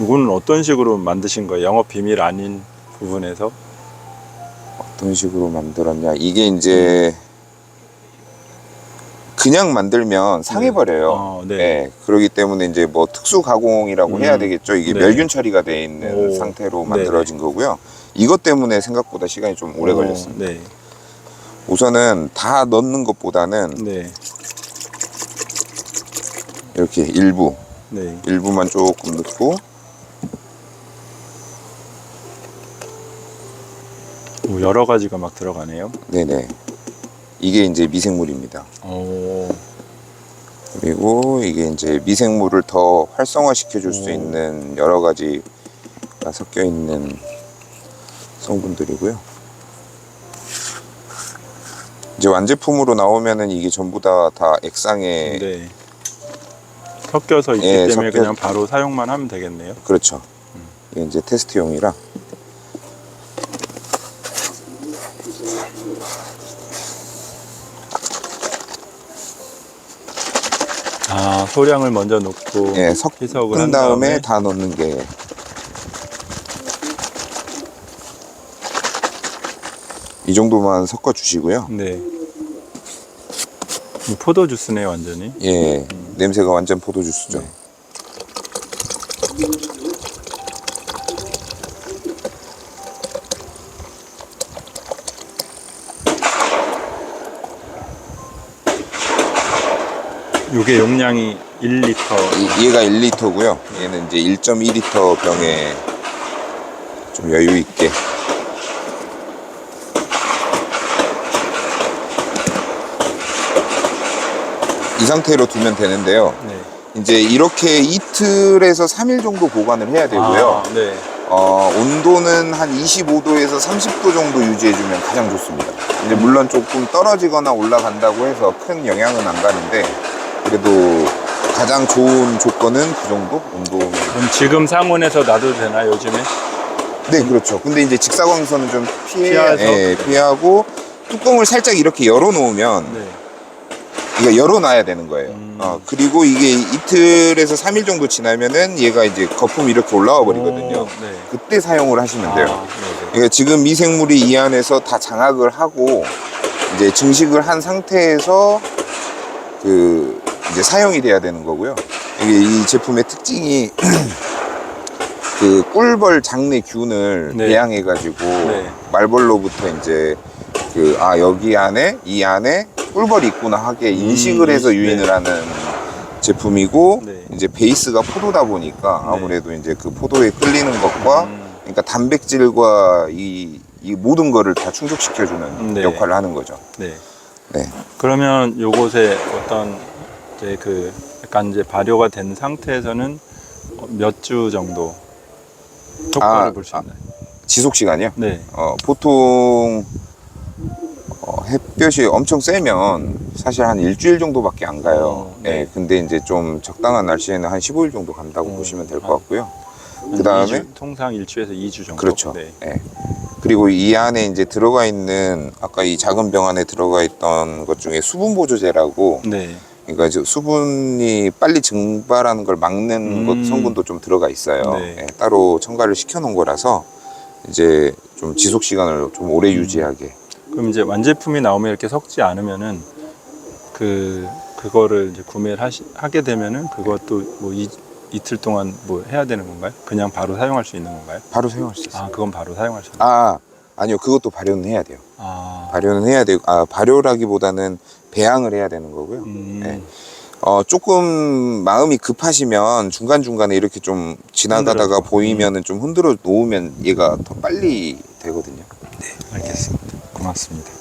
이거는 어떤 식으로 만드신 거예요? 영업 비밀 아닌 부분에서? 어떤 식으로 만들었냐 이게 이제 그냥 만들면 상해버려요 어, 네. 네, 그렇기 때문에 이제 뭐 특수 가공이라고 음. 해야 되겠죠. 이게 네. 멸균 처리가 돼 있는 오. 상태로 만들어진 거고요. 이것 때문에 생각보다 시간이 좀 오래 어, 걸렸습니다. 네. 우선은 다 넣는 것보다는 네. 이렇게 일부, 네. 일부만 조금 넣고 오, 여러 가지가 막 들어가네요. 네네. 이게 이제 미생물입니다. 오. 그리고 이게 이제 미생물을 더 활성화시켜 줄 수 오. 있는 여러 가지가 섞여 있는 성분들이고요. 이제 완제품으로 나오면은 이게 전부 다 다 액상에 네. 섞여서 있기 예, 때문에 섞여- 그냥 바로 사용만 하면 되겠네요. 그렇죠. 이게 이제 테스트용이라 아, 소량을 먼저 넣고 예, 희석을 섞은 한 다음에 다음에 다 넣는 게 이 정도만 섞어 주시고요. 네. 이 포도 주스네요, 완전히. 예, 냄새가 완전 포도 주스죠. 네. 요게 용량이 1리터. 이- 얘가 1리터고요. 얘는 이제 1.2리터 병에 좀 여유 있게 이 상태로 두면 되는데요. 네. 이제 이렇게 이틀에서 3일 정도 보관을 해야 되고요. 아, 네. 어, 온도는 한 25도에서 30도 정도 유지해주면 가장 좋습니다. 이제 물론 조금 떨어지거나 올라간다고 해서 큰 영향은 안 가는데 그래도 가장 좋은 조건은 그 정도 온도. 그럼 지금 상온에서 놔도 되나 요즘에? 네, 그렇죠. 근데 이제 직사광선은 좀 피해, 피해서? 예, 피하고 뚜껑을 살짝 이렇게 열어놓으면 네. 이거 열어놔야 되는 거예요. 음. 어, 그리고 이게 이틀에서 3일 정도 지나면은 얘가 이제 거품이 이렇게 올라와 버리거든요. 오, 네. 그때 사용을 하시면 돼요. 아, 네 네. 그러니까 지금 미생물이 이 안에서 다 장악을 하고 이제 증식을 한 상태에서 그 이제 사용이 돼야 되는 거고요. 이게 이 제품의 특징이 그 꿀벌 장내 균을 네. 배양해 가지고 네. 말벌로부터 이제 그 아 여기 안에 이 안에 꿀벌이 있구나 하게 인식을 음, 해서 네. 유인을 하는 제품이고 네. 이제 베이스가 포도다 보니까 네. 아무래도 이제 그 포도에 끌리는 것과 음. 그러니까 단백질과 이, 이 모든 거를 다 충족시켜주는 네. 역할을 하는 거죠. 네. 네. 그러면 요곳에 어떤 이제 그 약간 이제 발효가 된 상태에서는 몇 주 정도 효과를 아, 볼수 아. 있나요? 지속 시간이요? 네. 어, 보통 어, 햇볕이 엄청 세면 사실 한 일주일 정도밖에 안 가요. 어, 네. 네. 근데 이제 좀 적당한 날씨에는 한 15일 정도 간다고 어, 보시면 될 아. 것 같고요. 한그 다음에 통상 일주에서 2주 정도. 그렇죠. 네. 예. 그리고 이 안에 이제 들어가 있는 아까 이 작은 병 안에 들어가 있던 것 중에 수분 보조제라고 네. 그러니까 이제 수분이 빨리 증발하는 걸 막는 음. 것 성분도 좀 들어가 있어요. 네. 예, 따로 첨가를 시켜 놓은 거라서 이제 좀 지속 시간을 좀 오래 음. 유지하게. 그럼 이제 완제품이 나오면 이렇게 섞지 않으면은 그 그거를 이제 구매를 하시, 하게 되면은 그것도 뭐 이, 이틀 동안 뭐 해야 되는 건가요? 그냥 바로 사용할 수 있는 건가요? 바로 사용할 수 있어요. 아, 그건 바로 사용할 수 있는. 아, 아니요. 그것도 발효는 해야 돼요. 아. 발효는 해야 되고 아, 발효라기보다는 배양을 해야 되는 거고요. 음. 네. 어, 조금 마음이 급하시면 중간 중간에 이렇게 좀 지나가다가 흔들어서. 보이면은 좀 흔들어 놓으면 얘가 더 빨리 되거든요. 알겠습니다. 고맙습니다.